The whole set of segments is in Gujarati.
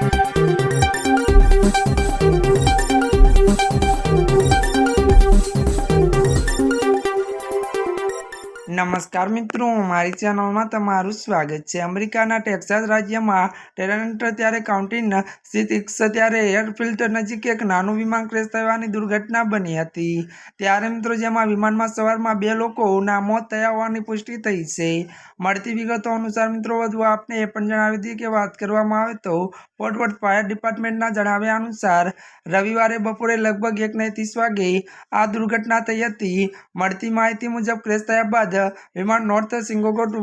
Thank you. નમસ્કાર મિત્રો, મારી ચેનલમાં તમારું સ્વાગત છે. અમેરિકાના ટેક્સાસ રાજ્યમાં ટેરેન્ટ ત્યારે કાઉન્ટીન સ્થિત ત્યારે એરફિલ્ડ નજીક એક નાનું વિમાન ક્રેશ થવાની દુર્ઘટના બની હતી. ત્યારે મિત્રો, જેમાં વિમાનમાં સવારમાં બે લોકોના મોત થયા હોવાની પુષ્ટિ થઈ છે. મળતી વિગતો અનુસાર મિત્રો, વધુ આપને એ પણ જણાવી હતી કે વાત કરવામાં આવે તો ફોર્ટવર્થ ફાયર ડિપાર્ટમેન્ટના જણાવ્યા અનુસાર, રવિવારે બપોરે લગભગ એકને ત્રીસ વાગે આ દુર્ઘટના થઈ હતી. મળતી માહિતી મુજબ ક્રેશ થયા બાદ વિમાન નોર્થ સિંગોગોટ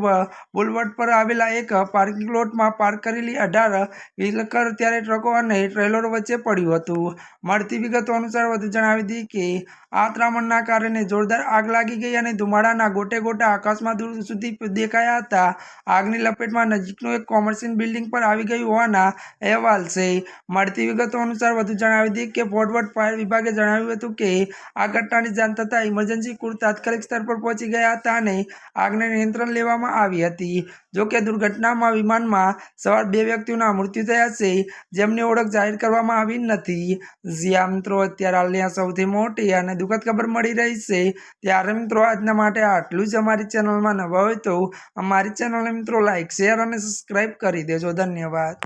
બુલવર્ડ પર આવેલા એક પાર્કિંગ લોટમાં પાર્ક કરેલી અઢાર વ્હીલકર ત્યારે ટ્રકો અને ટ્રેલરો વચ્ચે પડ્યું હતું. મળતી વિગતો અનુસાર વધુ જણાવી હતી કે આ ત્રામણના કારણે જોરદાર આગ લાગી ગઈ અને ધુમાડાના ગોટે ગોટા આકાશમાં દૂર સુધી દેખાયા હતા. આગની લપેટમાં નજીકનું એક કોમર્શિયલ બિલ્ડિંગ પર આવી ગયું હોવાના અહેવાલ છે. મળતી વિગતો અનુસાર વધુ જણાવી હતી કે ફોર્ટવર્થ ફાયર વિભાગે જણાવ્યું હતું કે, આ ઘટનાની જાણ થતાં ઇમરજન્સી કુર તાત્કાલિક સ્તર પર પહોંચી ગયા હતા અને આગને નિયંત્રણ લેવામાં આવી હતી. જો કે દુર્ઘટનામાં વિમાનમાં સવાર બે વ્યક્તિઓના મૃત્યુ થયા છે, જેમની ઓળખ જાહેર કરવામાં આવી નથી. જ્યાં મિત્રો, અત્યારે હાલની સૌથી મોટી અને દુઃખદ ખબર મળી રહી છે. ત્યારે મિત્રો, આજના માટે આટલું જ અમારી ચેનલમાં નવા હોય તો અમારી ચેનલને મિત્રો લાઇક શેર અને સબસ્ક્રાઈબ કરી દેજો. ધન્યવાદ.